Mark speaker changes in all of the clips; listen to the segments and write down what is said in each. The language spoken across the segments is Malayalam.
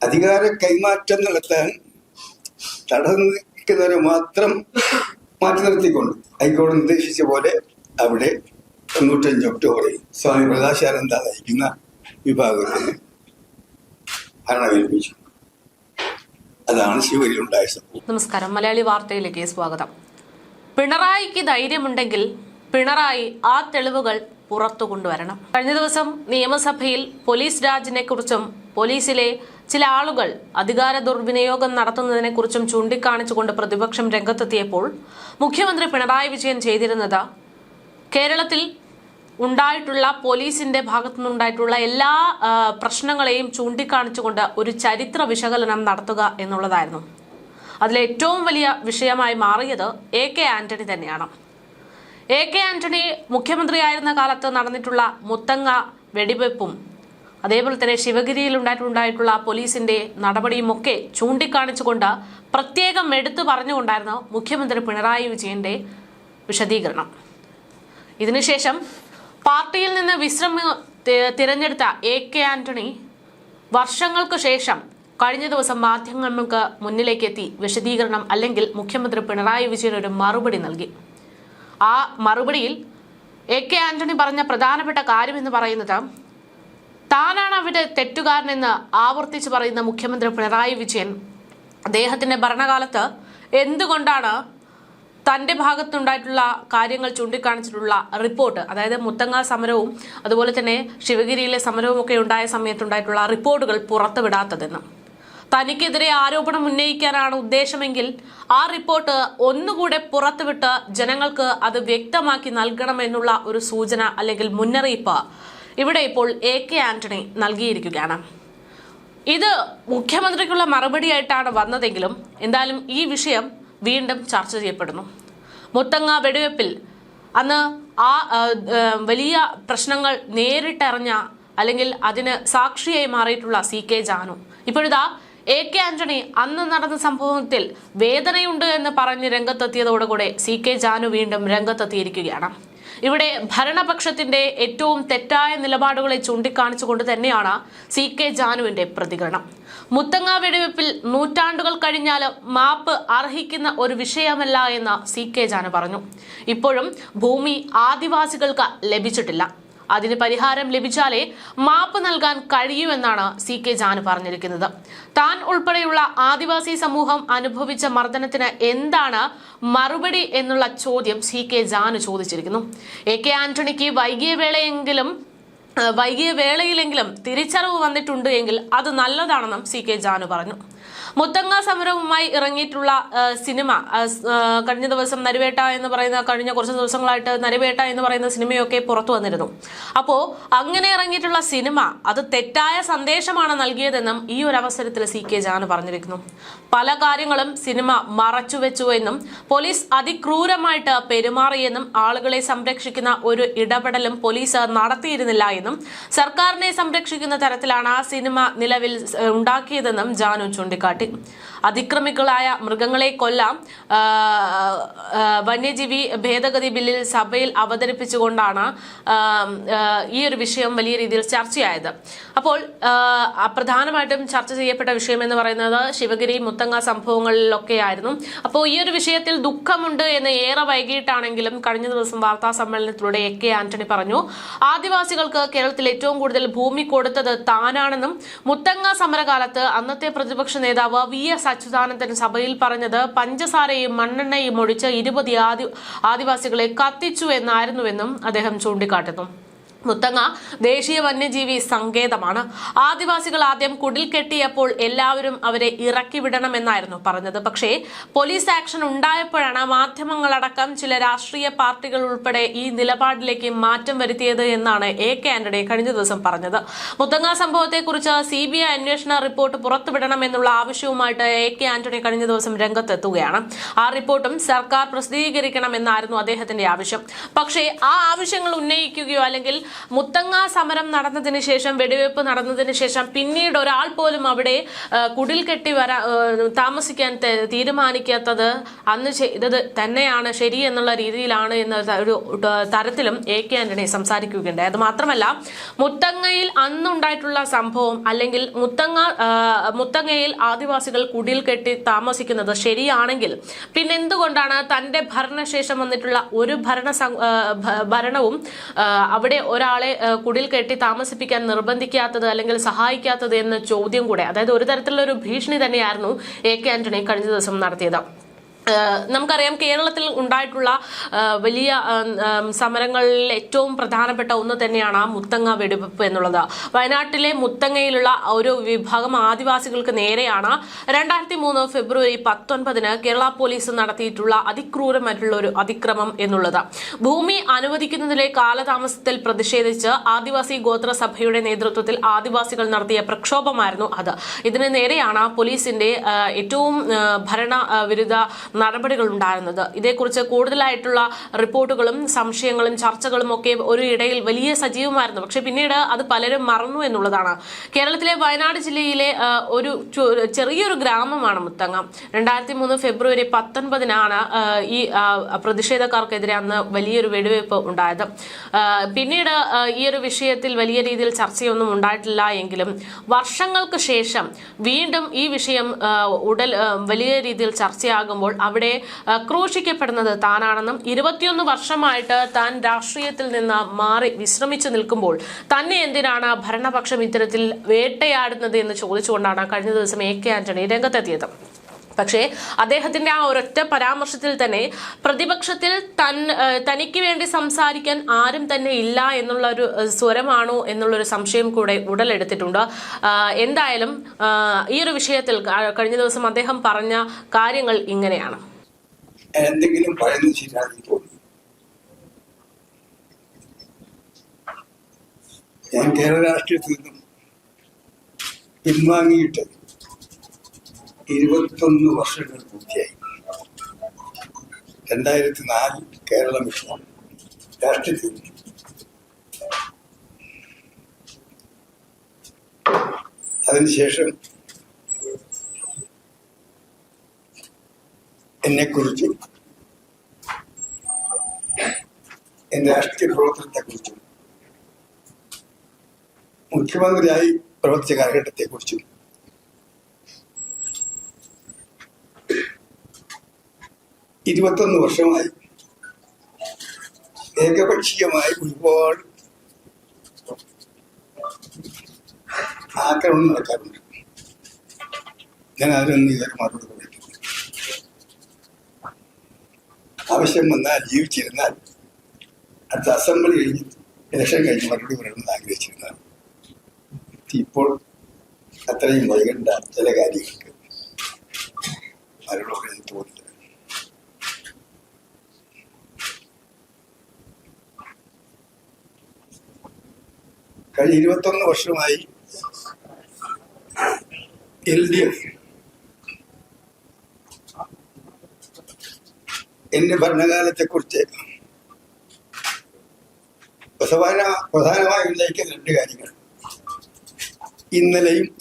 Speaker 1: അധികാര കൈമാറ്റം നടത്താൻ തടഞ്ഞു നിൽക്കുന്നവരെ മാത്രം മാറ്റി നിർത്തിക്കൊണ്ട് ഹൈക്കോടതി നിർദ്ദേശിച്ച പോലെ അവിടെ തൊണ്ണൂറ്റഞ്ച് ഒക്ടോബറിൽ സ്വാമി പ്രകാശാനന്ദ നയിക്കുന്ന വിഭാഗത്തിന് ഭരണമേൽപ്പിച്ചു അതാണ് ശിവരിലുണ്ടായ സംഭവം.
Speaker 2: നമസ്കാരം. മലയാളി വാർത്തയിലേക്ക് സ്വാഗതം. പിണറായിക്ക് ധൈര്യമുണ്ടെങ്കിൽ പിണറായി ആ തെളിവുകൾ പുറത്തു കൊണ്ടുവരണം. കഴിഞ്ഞ ദിവസം നിയമസഭയിൽ പോലീസ് രാജിനെ കുറിച്ചും പോലീസിലെ ചില ആളുകൾ അധികാര ദുർവിനിയോഗം നടത്തുന്നതിനെ കുറിച്ചും ചൂണ്ടിക്കാണിച്ചുകൊണ്ട് പ്രതിപക്ഷം രംഗത്തെത്തിയപ്പോൾ മുഖ്യമന്ത്രി പിണറായി വിജയൻ ചെയ്തിരുന്നത് കേരളത്തിൽ ഉണ്ടായിട്ടുള്ള പോലീസിന്റെ ഭാഗത്തുനിന്നുണ്ടായിട്ടുള്ള എല്ലാ പ്രശ്നങ്ങളെയും ചൂണ്ടിക്കാണിച്ചുകൊണ്ട് ഒരു ചരിത്ര വിശകലനം നടത്തുക എന്നുള്ളതായിരുന്നു. അതിലെ ഏറ്റവും വലിയ വിഷയമായി മാറിയത് എ കെ ആന്റണി തന്നെയാണ്. എ കെ ആന്റണി മുഖ്യമന്ത്രിയായിരുന്ന കാലത്ത് നടന്നിട്ടുള്ള മുത്തങ്ങ വെടിവെപ്പും അതേപോലെ തന്നെ ശിവഗിരിയിൽ ഉണ്ടായിട്ടുണ്ടായിട്ടുള്ള പോലീസിന്റെ നടപടിയുമൊക്കെ ചൂണ്ടിക്കാണിച്ചുകൊണ്ട് പ്രത്യേകം എടുത്തു പറഞ്ഞുകൊണ്ടായിരുന്നു മുഖ്യമന്ത്രി പിണറായി വിജയന്റെ വിശദീകരണം. ഇതിനുശേഷം പാർട്ടിയിൽ നിന്ന് വിശ്രമ തിരഞ്ഞെടുത്ത എ കെ ആന്റണി വർഷങ്ങൾക്കു ശേഷം കഴിഞ്ഞ ദിവസം മാധ്യമങ്ങൾക്ക് മുന്നിലേക്ക് എത്തി വിശദീകരണം അല്ലെങ്കിൽ മുഖ്യമന്ത്രി പിണറായി വിജയൻ ഒരു മറുപടി നൽകി. ആ മറുപടിയിൽ എ കെ ആന്റണി പറഞ്ഞ പ്രധാനപ്പെട്ട കാര്യം എന്ന് പറയുന്നത് താനാണ് അവിടെ തെറ്റുകാരനെന്ന് ആവർത്തിച്ച് പറയുന്ന മുഖ്യമന്ത്രി പിണറായി വിജയൻ. അദ്ദേഹത്തിന്റെ ഭരണകാലത്ത് എന്തുകൊണ്ടാണ് തന്റെ ഭാഗത്തുണ്ടായിട്ടുള്ള കാര്യങ്ങൾ ചൂണ്ടിക്കാണിച്ചിട്ടുള്ള റിപ്പോർട്ട് അതായത് മുത്തങ്ങ സമരവും അതുപോലെ തന്നെ ശിവഗിരിയിലെ സമരവും ഒക്കെ ഉണ്ടായ സമയത്തുണ്ടായിട്ടുള്ള റിപ്പോർട്ടുകൾ പുറത്തുവിടാത്തതെന്ന്. തനിക്കെതിരെ ആരോപണം ഉന്നയിക്കാനാണ് ഉദ്ദേശമെങ്കിൽ ആ റിപ്പോർട്ട് ഒന്നുകൂടെ പുറത്തുവിട്ട് ജനങ്ങൾക്ക് അത് വ്യക്തമാക്കി നൽകണമെന്നുള്ള ഒരു സൂചന അല്ലെങ്കിൽ മുന്നറിയിപ്പ് ഇവിടെ ഇപ്പോൾ എ കെ ആന്റണി നൽകിയിരിക്കുകയാണ്. ഇത് മുഖ്യമന്ത്രിക്കുള്ള മറുപടിയായിട്ടാണ് വന്നതെങ്കിലും എന്തായാലും ഈ വിഷയം വീണ്ടും ചർച്ച ചെയ്യപ്പെടുന്നു. മുത്തങ്ങ വെടിവെപ്പിൽ അന്ന് ആ വലിയ പ്രശ്നങ്ങൾ നേരിട്ടറിഞ്ഞ അല്ലെങ്കിൽ അതിന് സാക്ഷിയായി മാറിയിട്ടുള്ള സി കെ ജാനു. ഇപ്പോഴിതാ എ കെ ആന്റണി അന്ന് നടന്ന സംഭവത്തിൽ വേദനയുണ്ട് എന്ന് പറഞ്ഞ് രംഗത്തെത്തിയതോടുകൂടെ സി കെ ജാനു വീണ്ടും രംഗത്തെത്തിയിരിക്കുകയാണ്. ഇവിടെ ഭരണപക്ഷത്തിന്റെ ഏറ്റവും തെറ്റായ നിലപാടുകളെ ചൂണ്ടിക്കാണിച്ചുകൊണ്ട് തന്നെയാണ് സി കെ ജാനുവിന്റെ പ്രതികരണം. മുത്തങ്ങ വെടിവെപ്പിൽ നൂറ്റാണ്ടുകൾ കഴിഞ്ഞാൽ മാപ്പ് അർഹിക്കുന്ന ഒരു വിഷയമല്ല എന്ന് സി കെ ജാനു പറഞ്ഞു. ഇപ്പോഴും ഭൂമി ആദിവാസികൾക്ക് ലഭിച്ചിട്ടില്ല. അതിന് പരിഹാരം ലഭിച്ചാലേ മാപ്പ് നൽകാൻ കഴിയുമെന്നാണ് സി കെ ജാനു പറഞ്ഞിരിക്കുന്നത്. താൻ ഉൾപ്പെടെയുള്ള ആദിവാസി സമൂഹം അനുഭവിച്ച മർദ്ദനത്തിന് എന്താണ് മറുപടി എന്നുള്ള ചോദ്യം സി കെ ജാനു ചോദിച്ചിരിക്കുന്നു. എ കെ ആന്റണിക്ക് വൈകിയ വേളയെങ്കിലും വൈകിയ വേളയിലെങ്കിലും തിരിച്ചറിവ് വന്നിട്ടുണ്ട് എങ്കിൽ അത് നല്ലതാണെന്നും സി കെ ജാനു പറഞ്ഞു. മുത്തങ്ങ സമരവുമായി ഇറങ്ങിയിട്ടുള്ള സിനിമ കഴിഞ്ഞ ദിവസം നരിവേട്ട എന്ന് പറയുന്ന കഴിഞ്ഞ കുറച്ച് ദിവസങ്ങളായിട്ട് നരിവേട്ട എന്ന് പറയുന്ന സിനിമയൊക്കെ പുറത്തു വന്നിരുന്നു. അപ്പോ അങ്ങനെ ഇറങ്ങിയിട്ടുള്ള സിനിമ അത് തെറ്റായ സന്ദേശമാണ് നൽകിയതെന്നും ഈ ഒരു അവസരത്തിൽ സി കെ ജാനു പറഞ്ഞിരിക്കുന്നു. പല കാര്യങ്ങളും സിനിമ മറച്ചുവെച്ചു എന്നും പോലീസ് അതിക്രൂരമായിട്ട് പെരുമാറിയെന്നും ആളുകളെ സംരക്ഷിക്കുന്ന ഒരു ഇടപെടലും പോലീസ് നടത്തിയിരുന്നില്ല എന്നും സർക്കാരിനെ സംരക്ഷിക്കുന്ന തരത്തിലാണ് ആ സിനിമ നിലവിൽ ഉണ്ടാക്കിയതെന്നും ജാനു ചൂണ്ടിക്കാട്ടി. അതിക്രമികളായ മൃഗങ്ങളെ കൊല്ലാം വന്യജീവി ഭേദഗതി ബില്ലിൽ സഭയിൽ അവതരിപ്പിച്ചുകൊണ്ടാണ് ഈ ഒരു വിഷയം വലിയ രീതിയിൽ ചർച്ചയായത്. അപ്പോൾ പ്രധാനമായിട്ടും ചർച്ച ചെയ്യപ്പെട്ട വിഷയം എന്ന് പറയുന്നത് ശിവഗിരി മുത്തങ്ങ സംഭവങ്ങളിലൊക്കെയായിരുന്നു. അപ്പോൾ ഈ ഒരു വിഷയത്തിൽ ദുഃഖമുണ്ട് എന്ന് ഏറെ വൈകിട്ടാണെങ്കിലും കഴിഞ്ഞ ദിവസം വാർത്താ സമ്മേളനത്തിലൂടെ എ കെ ആന്റണി പറഞ്ഞു. ആദിവാസികൾക്ക് കേരളത്തിൽ ഏറ്റവും കൂടുതൽ ഭൂമി കൊടുത്തത് താനാണെന്നും മുത്തങ്ങ സമരകാലത്ത് അന്നത്തെ പ്രതിപക്ഷ നേതാവ് വി എസ് അച്യുതാനന്ദൻ സഭയിൽ പറഞ്ഞത് പഞ്ചസാരയും മണ്ണെണ്ണയും ഒഴിച്ച് ഇരുപത് ആദിവാസികളെ കത്തിച്ചു എന്നായിരുന്നുവെന്നും അദ്ദേഹം ചൂണ്ടിക്കാട്ടുന്നു. മുത്തങ്ങ ദേശീയ വന്യജീവി സങ്കേതമാണ്. ആദിവാസികൾ ആദ്യം കുടിൽ കെട്ടിയപ്പോൾ എല്ലാവരും അവരെ ഇറക്കി വിടണമെന്നായിരുന്നു പറഞ്ഞത്. പക്ഷേ പോലീസ് ആക്ഷൻ ഉണ്ടായപ്പോഴാണ് മാധ്യമങ്ങളടക്കം ചില രാഷ്ട്രീയ പാർട്ടികൾ ഉൾപ്പെടെ ഈ നിലപാടിലേക്ക് മാറ്റം വരുത്തിയത് എന്നാണ് എ കെ ആന്റണി കഴിഞ്ഞ ദിവസം പറഞ്ഞത്. മുത്തങ്ങ സംഭവത്തെക്കുറിച്ച് സി ബി ഐ അന്വേഷണ റിപ്പോർട്ട് പുറത്തുവിടണമെന്നുള്ള ആവശ്യവുമായിട്ട് എ കെ ആന്റണി കഴിഞ്ഞ ദിവസം രംഗത്തെത്തുകയാണ്. ആ റിപ്പോർട്ടും സർക്കാർ പ്രസിദ്ധീകരിക്കണമെന്നായിരുന്നു അദ്ദേഹത്തിന്റെ ആവശ്യം. പക്ഷേ ആ ആവശ്യങ്ങൾ ഉന്നയിക്കുകയോ അല്ലെങ്കിൽ മുത്തങ്ങ സമരം നടന്നതിന് ശേഷം വെടിവെപ്പ് നടന്നതിന് ശേഷം പിന്നീട് ഒരാൾ പോലും അവിടെ കുടിൽ കെട്ടി വരാ താമസിക്കാൻ തീരുമാനിക്കാത്തത് അന്ന് ചെയ്തത് തന്നെയാണ് ശരി എന്നുള്ള രീതിയിലാണ് എന്ന ഒരു തരത്തിലും എ കെ ആന്റണി സംസാരിക്കുകയുണ്ടായി. അത് മാത്രമല്ല മുത്തങ്ങയിൽ അന്നുണ്ടായിട്ടുള്ള സംഭവം അല്ലെങ്കിൽ മുത്തങ്ങ മുത്തങ്ങയിൽ ആദിവാസികൾ കുടിൽ കെട്ടി താമസിക്കുന്നത് ശരിയാണെങ്കിൽ പിന്നെ എന്തുകൊണ്ടാണ് തന്റെ ഭരണശേഷം വന്നിട്ടുള്ള ഒരു ഭരണ ഭരണവും അവിടെ ഒരാളെ കുടിൽ കെട്ടി താമസിപ്പിക്കാൻ നിർബന്ധിക്കാത്തത് അല്ലെങ്കിൽ സഹായിക്കാത്തത് എന്ന ചോദ്യം കൂടെ അതായത് ഒരു തരത്തിലുള്ള ഒരു ഭീഷണി തന്നെയായിരുന്നു എ കെ ആന്റണി കഴിഞ്ഞ ദിവസം നടത്തിയത്. നമുക്കറിയാം കേരളത്തിൽ ഉണ്ടായിട്ടുള്ള വലിയ സമരങ്ങളിൽ ഏറ്റവും പ്രധാനപ്പെട്ട ഒന്ന് തന്നെയാണ് ആ മുത്തങ്ങ വെടിവെപ്പ് എന്നുള്ളത്. വയനാട്ടിലെ മുത്തങ്ങയിലുള്ള ഒരു വിഭാഗം ആദിവാസികൾക്ക് നേരെയാണ് രണ്ടായിരത്തി മൂന്ന് ഫെബ്രുവരി പത്തൊൻപതിന് കേരള പോലീസ് നടത്തിയിട്ടുള്ള അതിക്രൂരമായിട്ടുള്ള ഒരു അതിക്രമം എന്നുള്ളത്. ഭൂമി അനുവദിക്കുന്നതിലെ കാലതാമസത്തിൽ പ്രതിഷേധിച്ച് ആദിവാസി ഗോത്ര സഭയുടെ നേതൃത്വത്തിൽ ആദിവാസികൾ നടത്തിയ പ്രക്ഷോഭമായിരുന്നു അത്. ഇതിന് നേരെയാണ് പോലീസിന്റെ ഏറ്റവും ഭരണ വിരുദ്ധ നടപടികൾ ഉണ്ടായിരുന്നത്. ഇതേക്കുറിച്ച് കൂടുതലായിട്ടുള്ള റിപ്പോർട്ടുകളും സംശയങ്ങളും ചർച്ചകളും ഒക്കെ ഒരു ഇടയിൽ വലിയ സജീവമായിരുന്നു. പക്ഷെ പിന്നീട് അത് പലരും മറന്നു എന്നുള്ളതാണ്. കേരളത്തിലെ വയനാട് ജില്ലയിലെ ഒരു ചെറിയൊരു ഗ്രാമമാണ് മുത്തങ്ങ. രണ്ടായിരത്തി മൂന്ന് ഫെബ്രുവരി പത്തൊൻപതിനാണ് ഈ പ്രതിഷേധക്കാർക്കെതിരെ അന്ന് വലിയൊരു വെടിവയ്പ് ഉണ്ടായത്. പിന്നീട് ഈ ഒരു വിഷയത്തിൽ വലിയ രീതിയിൽ ചർച്ചയൊന്നും ഉണ്ടായിട്ടില്ല എങ്കിലും വർഷങ്ങൾക്ക് ശേഷം വീണ്ടും ഈ വിഷയം ഉടൽ വലിയ രീതിയിൽ ചർച്ചയാകുമ്പോൾ അവിടെ ക്രൂശിക്കപ്പെടുന്നത് താനാണെന്നും ഇരുപത്തിയൊന്ന് വർഷമായിട്ട് താൻ രാഷ്ട്രീയത്തിൽ നിന്ന് മാറി വിശ്രമിച്ചു നിൽക്കുമ്പോൾ തന്നെ എന്തിനാണ് ഭരണപക്ഷം ഇത്തരത്തിൽ വേട്ടയാടുന്നത് എന്ന് ചോദിച്ചുകൊണ്ടാണ് കഴിഞ്ഞ ദിവസം എ കെ ആന്റണി രംഗത്തെത്തിയത്. പക്ഷേ അദ്ദേഹത്തിന്റെ ആ ഒരൊറ്റ പരാമർശത്തിൽ തന്നെ പ്രതിപക്ഷത്തിൽ തൻ തനിക്ക് വേണ്ടി സംസാരിക്കാൻ ആരും തന്നെ ഇല്ല എന്നുള്ള ഒരു സ്വരമാണോ എന്നുള്ളൊരു സംശയം കൂടെ ഉടലെടുത്തിട്ടുണ്ട്. എന്തായാലും ഈ ഒരു വിഷയത്തിൽ കഴിഞ്ഞ ദിവസം അദ്ദേഹം പറഞ്ഞ കാര്യങ്ങൾ ഇങ്ങനെയാണ്.
Speaker 1: എന്തെങ്കിലും പറയുന്നത് ഞാൻ കേരള രാഷ്ട്രീയത്തിൽ നിന്നും പിൻവാങ്ങിയിട്ട് ഇരുപത്തൊന്ന് വർഷങ്ങൾ പൂർത്തിയായി രണ്ടായിരത്തി നാലിൽ കേരള മിഷൻ രാഷ്ട്രീയത്തിൽ. അതിനുശേഷം എന്നെക്കുറിച്ചും എന്റെ രാഷ്ട്രീയ പ്രവർത്തനത്തെക്കുറിച്ചും മുഖ്യമന്ത്രിയായി പ്രവർത്തിച്ച കാലഘട്ടത്തെക്കുറിച്ചും ഇരുപത്തൊന്ന് വർഷമായി. ഏകപക്ഷീയമായി ഒരുപാട് ആക്രമണം നടക്കാറുണ്ട്. ഞാൻ അതിനൊന്നും ഇതൊക്കെ മറുപടി പറഞ്ഞിട്ടില്ല ആവശ്യം വന്നാൽ ജീവിച്ചിരുന്നാൽ അടുത്ത അസംബ്ലി കഴിഞ്ഞ് ഇലക്ഷൻ കഴിഞ്ഞ് മറുപടി പറയണമെന്ന് ആഗ്രഹിച്ചിരുന്നാൽ ഇപ്പോൾ അത്രയും വൈകണ്ട ചില കാര്യങ്ങൾക്ക് മറുപടി പറയാൻ തോന്നില്ല. കഴിഞ്ഞ ഇരുപത്തൊന്ന് വർഷമായി എൽ ഡി എഫ് എന്റെ ഭരണകാലത്തെ കുറിച്ച് പ്രധാന പ്രധാനമായി ഉന്നയിക്കുന്ന രണ്ട് കാര്യങ്ങൾ. ഇന്നലെയും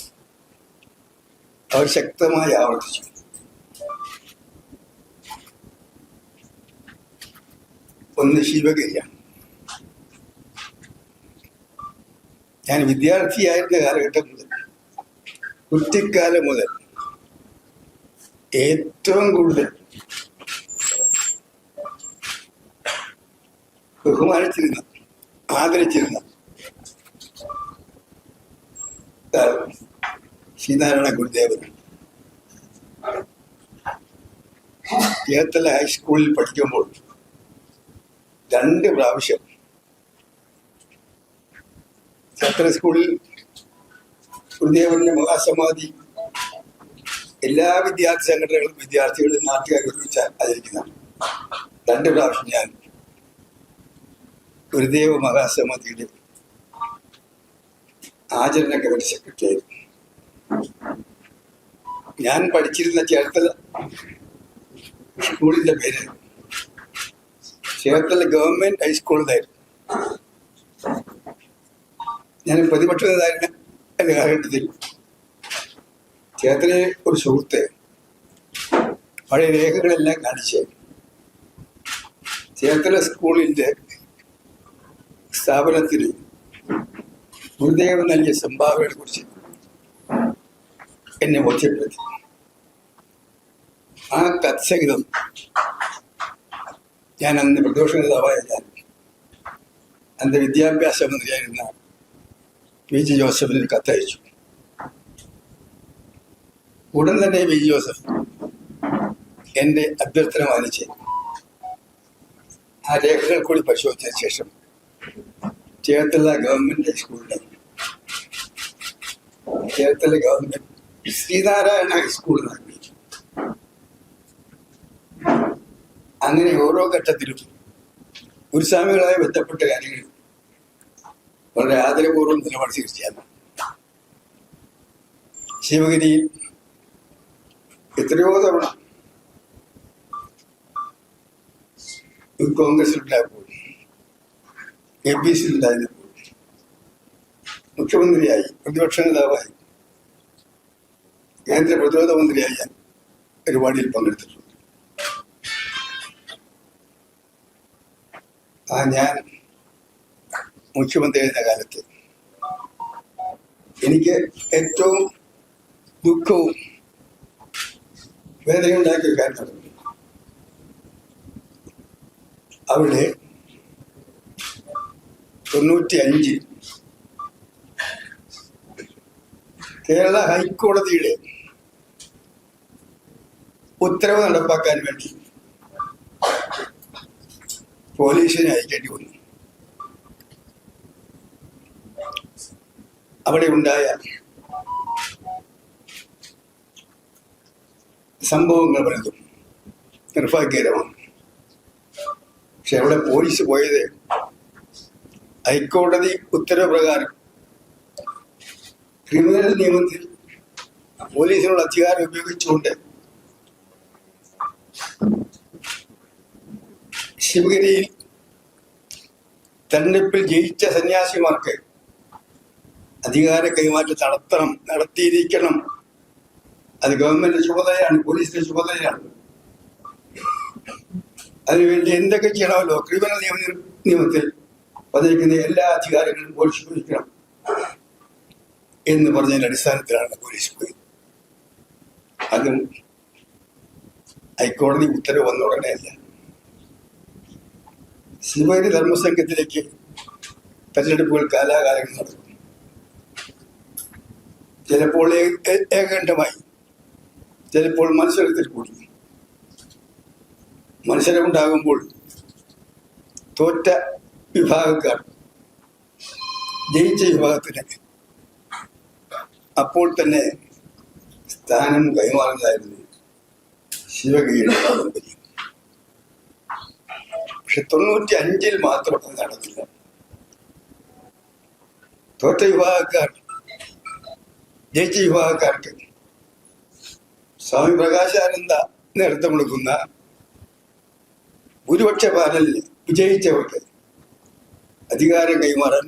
Speaker 1: അവർ ശക്തമായി ആവർത്തിച്ചു. ഒന്ന് ശിവഗിരിയാണ്. ഞാൻ വിദ്യാർത്ഥിയായിരുന്ന കാലഘട്ടം മുതൽ കുട്ടിക്കാലം മുതൽ ഏറ്റവും കൂടുതൽ ബഹുമാനിച്ചിരുന്ന ആദരിച്ചിരുന്ന ശ്രീനാരായണ ഗുരുദേവൻ. ചേർത്തല ഹൈസ്കൂളിൽ പഠിക്കുമ്പോൾ രണ്ട് പ്രാവശ്യം ഛത്ര സ്കൂളിൽ ഗുരുദേവന്റെ മഹാസമാധി എല്ലാ വിദ്യാർത്ഥി സംഘടനകളും വിദ്യാർത്ഥികളും നാട്ടുകാർ ഒരുമിച്ച് ആചരിക്കുന്നതാണ്. രണ്ട് പ്രാവശ്യം ഞാൻ ഗുരുദേവ മഹാസമാധിയുടെ ആചരണ കമ്മിറ്റി സെക്രട്ടറി ആയിരുന്നു. ഞാൻ പഠിച്ചിരുന്ന ചേർത്തല സ്കൂളിന്റെ പേര് ചേർത്തല ഗവൺമെന്റ് ഹൈസ്കൂൾ എന്നായിരുന്നു ഞാൻ പ്രതിപക്ഷ നേതാവിന് എന്റെ കാലഘട്ടത്തിൽ ചേർത്തലയിലെ ഒരു സുഹൃത്ത് പഴയ രേഖകളെല്ലാം കാണിച്ച്. ചേർത്തല സ്കൂളിന്റെ സ്ഥാപനത്തിന് ഗുരുദേവൻ നൽകിയ സംഭാവനയെ കുറിച്ച് എന്നെ ബോധ്യപ്പെടുത്തി. ആ കത്സഹിതം ഞാൻ അന്ന് പ്രതിപക്ഷ നേതാവായ ഞാൻ അന്ന് വിദ്യാഭ്യാസ മന്ത്രിയായിരുന്ന പി ജി ജോസഫിന് കത്തയച്ചു ഉടൻ തന്നെ വി ജി ജോസഫ് എന്റെ അഭ്യർത്ഥന മാനിച്ച് ആ രേഖകൾ കൂടി പരിശോധിച്ചതിന് ശേഷം ചേർത്തല ഗവൺമെന്റ് ഹൈസ്കൂളിലെ ചേർത്തല ഗവൺമെന്റ് ശ്രീനാരായണ ഹൈസ്കൂളിൽ നൽകി അങ്ങനെ ഓരോ ഘട്ടത്തിലും ഗുരുസ്വാമികളായി ബന്ധപ്പെട്ട കാര്യങ്ങൾ വളരെ ആദരപൂർവം നിലപാട് സ്വീകരിച്ചാണ് ശിവഗിരിയിൽ എത്രയോ തവണ കോൺഗ്രസിലുണ്ടായപ്പോൾ എ പി സിയിലുണ്ടായിരുന്നപ്പോൾ മുഖ്യമന്ത്രിയായി പ്രതിപക്ഷ നേതാവായി കേന്ദ്ര പ്രതിരോധ മന്ത്രിയായി ഞാൻ പരിപാടിയിൽ പങ്കെടുത്തിട്ടുണ്ട്. ആ ഞാൻ മുഖ്യമന്ത്രി ആയിരുന്ന കാലത്ത്. എനിക്ക് ഏറ്റവും ദുഃഖവും വേദനയുണ്ടാക്കിയ കാര്യം അവിടെ തൊണ്ണൂറ്റി അഞ്ചിൽ കേരള ഹൈക്കോടതിയുടെ ഉത്തരവ് നടപ്പാക്കാൻ വേണ്ടി പോലീസിനെ അയക്കേണ്ടി വന്നു. അവിടെ ഉണ്ടായ സംഭവങ്ങൾ പലതും നിർഭാഗ്യകരമാണ്. പക്ഷെ അവിടെ പോലീസ് പോയത് ഹൈക്കോടതി ഉത്തരവ് പ്രകാരം ക്രിമിനൽ നിയമത്തിൽ പോലീസിനുള്ള അധികാരം ഉപയോഗിച്ചുകൊണ്ട് ശിവഗിരിയിൽ തെരഞ്ഞെടുപ്പിൽ ജയിച്ച സന്യാസിമാർക്ക് അധികാര കൈമാറ്റം നടത്തണം നടത്തിയിരിക്കണം. അത് ഗവൺമെന്റ് ചുമതലയാണ് പോലീസിന്റെ ചുമതലയാണ്. അതിനുവേണ്ടി എന്തൊക്കെ ചെയ്യണമല്ലോ? ക്രിമിനൽ നിയമ നിയമത്തിൽ വന്നിരിക്കുന്ന എല്ലാ അധികാരങ്ങളും പോലീസ് ഉപയോഗിക്കണം എന്ന് പറഞ്ഞതിന്റെ അടിസ്ഥാനത്തിലാണ് പോലീസ് പോയത്. അതും ഹൈക്കോടതി ഉത്തരവ് വന്ന ഉടനെയല്ല ശിവഗിരി ധർമ്മസംഘത്തിലേക്ക് തെരഞ്ഞെടുപ്പുകൾ കാലാകാലങ്ങൾ നടക്കും. ചിലപ്പോൾ ഏകണ്ഠമായി ചിലപ്പോൾ മത്സരത്തിൽ കൂടി. മത്സരമുണ്ടാകുമ്പോൾ തോറ്റ വിഭാഗക്കാർ ജയിച്ച വിഭാഗത്തിന് അപ്പോൾ തന്നെ സ്ഥാനം കൈമാറുന്നതായിരുന്നു ശിവഗിരിയുടെ പാരമ്പര്യം. പക്ഷെ തൊണ്ണൂറ്റി അഞ്ചിൽ മാത്രം അത് നടന്നില്ല. തോറ്റ വിഭാഗക്കാർ ജയിച്ച വിഭാഗക്കാർക്ക് സ്വാമി പ്രകാശാനന്ദ നേതൃത്വം കൊടുക്കുന്ന ഭൂരിപക്ഷ പാനലിൽ വിജയിച്ചവർക്ക് അധികാരം കൈമാറാൻ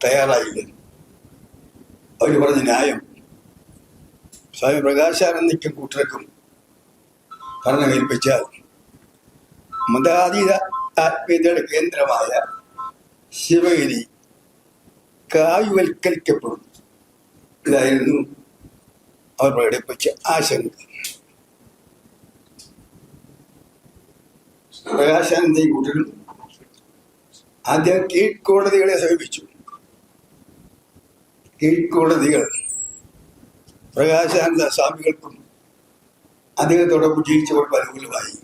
Speaker 1: തയ്യാറായില്ല. അവർ പറഞ്ഞ ന്യായം സ്വാമി പ്രകാശാനന്ദയ്ക്കും കൂട്ടർക്കും ഭരണം കൽപ്പിച്ചാൽ മതാതീത ആത്മീയതയുടെ കേന്ദ്രമായ ശിവഗിരി കായുവൽക്കരിക്കപ്പെടും ഇതായിരുന്നു അവർ പ്രകടിപ്പിച്ച ആശങ്ക. പ്രകാശാനന്ദയും കൂട്ടരും ആദ്യം കീഴ്ക്കോടതികളെ സമീപിച്ചു. കീഴ്ക്കോടതികൾ പ്രകാശാനന്ദ സ്വാമികൾക്കും അദ്ദേഹത്തോടൊപ്പം ജീവിച്ചവർക്ക് അനുകൂലമായി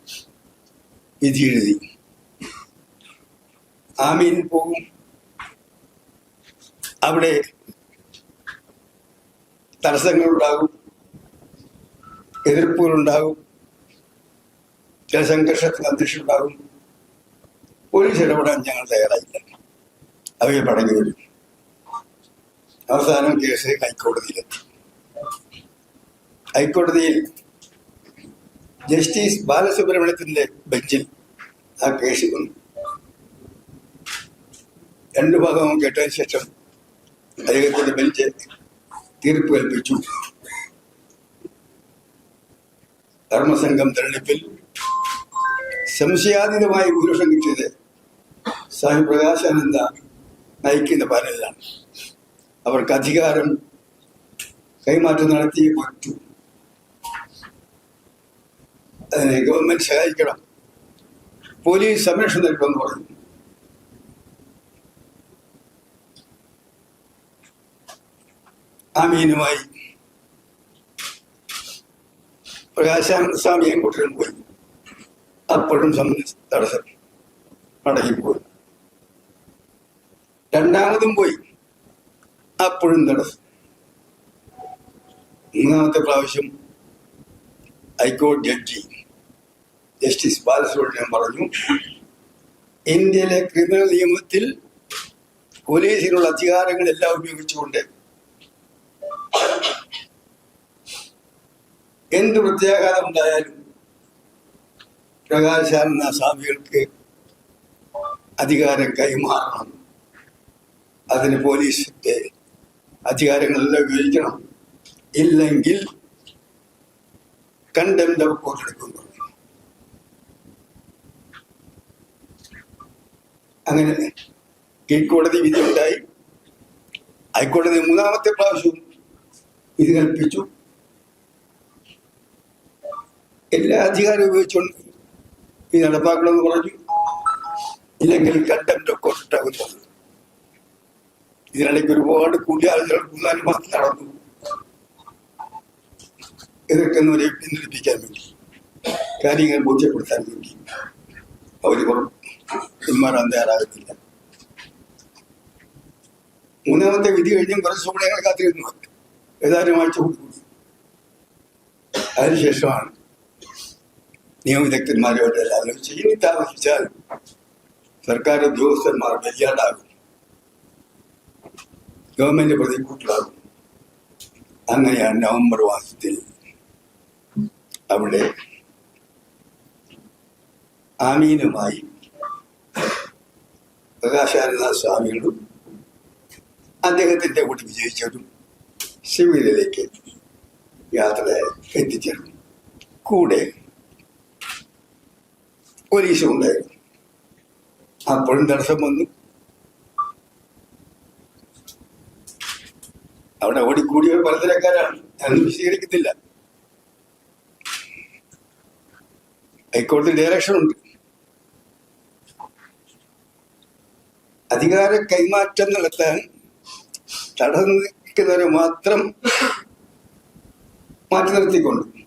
Speaker 1: വിധി എഴുതി ആമീൻ പോകും അവിടെ തടസ്സങ്ങളുണ്ടാകും. എതിർപ്പുകളുണ്ടാകും. ചില സംഘർഷത്തിന് അന്തരീക്ഷം ഉണ്ടാകും പോലീസ് ഇടപെടാൻ ഞങ്ങൾ തയ്യാറായില്ല അവയെ പടങ്ങി വരും. അവസാനം കേസ് ഹൈക്കോടതിയിലെത്തി ഹൈക്കോടതിയിൽ ജസ്റ്റിസ് ബാലസുബ്രഹ്മണ്യത്തിന്റെ ബെഞ്ചിൽ ആ കേസ് വന്നു. രണ്ടു ഭാഗവും കേട്ടതിന് ശേഷം അദ്ദേഹത്തിന്റെ ബെഞ്ച് തീർപ്പ് കൽപ്പിച്ചു. ധർമ്മസംഘം തെരഞ്ഞെടുപ്പിൽ സംശയാതീതമായി ഭൂരിപക്ഷം കിട്ടിയത് സ്വാമി പ്രകാശാനന്ദ നയിക്കുന്ന പാനലിലാണ് അവർക്ക് അധികാരം കൈമാറ്റം നടത്തി പറ്റൂ അതിനെ ഗവൺമെന്റ് സഹായിക്കണം. പോലീസ് സംരക്ഷണം നൽകുമെന്ന് പറഞ്ഞു. ആമീനുമായി പ്രകാശാനന്ദ സ്വാമി അങ്ങോട്ടും പോയി. അപ്പോഴും തടസ്സം മടങ്ങിപ്പോയി. രണ്ടാമതും പോയി. അപ്പോഴും തടസ്സം. മൂന്നാമത്തെ പ്രാവശ്യം ഹൈക്കോടതി ജഡ്ജി ജസ്റ്റിസ് ബാലസുബ്രഹ്മണ്യം പറഞ്ഞു ഇന്ത്യയിലെ ക്രിമിനൽ നിയമത്തിൽ പോലീസിനുള്ള അധികാരങ്ങളെല്ലാം ഉപയോഗിച്ചുകൊണ്ട് എന്ത് പ്രത്യാഘാതം ഉണ്ടായാലും പ്രകാശാനന്ദ സ്വാമികൾക്ക് അധികാരം കൈമാറണം. അതിന് പോലീസിന്റെ അധികാരങ്ങളെല്ലാം ഉപയോഗിക്കണം ഇല്ലെങ്കിൽ കണ്ടം ഓഫ്. അങ്ങനെ കീഴ്ക്കോടതി വിധി ഉണ്ടായി. ഹൈക്കോടതി മൂന്നാമത്തെ പ്രാവശ്യവും വിധി കൽപ്പിച്ചു. എല്ലാ അധികാരവും ഉപയോഗിച്ചുകൊണ്ട് ഇത് നടപ്പാക്കണമെന്ന് പറഞ്ഞു. ഇല്ലെങ്കിൽ കോർട്ട് ഉണ്ടാകുന്നത് ഇതിനിടയ്ക്ക് ഒരുപാട് കൂടിയാളുകൾ മൂന്നാൽ മാസം നടന്നു. ഇതൊക്കെ ഒരു പിന്തിരിപ്പിക്കാൻ വേണ്ടി കാര്യങ്ങൾ ബോധ്യപ്പെടുത്താൻ വേണ്ടി അവർ പിന്മാറാൻ തയ്യാറാകുന്നില്ല. മൂന്നാമത്തെ വിധി കഴിഞ്ഞും കുറച്ച് സമയങ്ങൾ കാത്തിരുന്നു. ഏതാനും ആഴ്ച കൂടി അതിനുശേഷമാണ് നിയമവിദഗ്ധന്മാരോട് എല്ലാവരും ഇനി താമസിച്ചാൽ സർക്കാർ ഉദ്യോഗസ്ഥന്മാർ വലിയാണ്ടാകും ഗവൺമെന്റ് പ്രതികൂട്ടിലാകും അങ്ങനെയാണ് നവംബർ മാസത്തിൽ അവിടെ ആമീനുമായി പ്രകാശാനന്ദ സ്വാമികളും അദ്ദേഹത്തിന്റെ കൂടി വിജയിച്ചവരും ശിവരിലേക്ക് യാത്ര എത്തിച്ചേർന്നു. കൂടെ പോലീസും ഉണ്ടായിരുന്നു അപ്പോഴും തടസ്സം വന്നു. അവിടെ ഓടിക്കൂടിയ പലതരക്കാരാണ് ഞാനൊന്നും വിശീകരിക്കുന്നില്ല ഹൈക്കോടതി ഡയറക്ഷൻ ഉണ്ട്. അധികാര കൈമാറ്റം നടത്താൻ തടസ്സം നിൽക്കുന്നവരെ മാത്രം മാറ്റി നിർത്തിക്കൊണ്ട്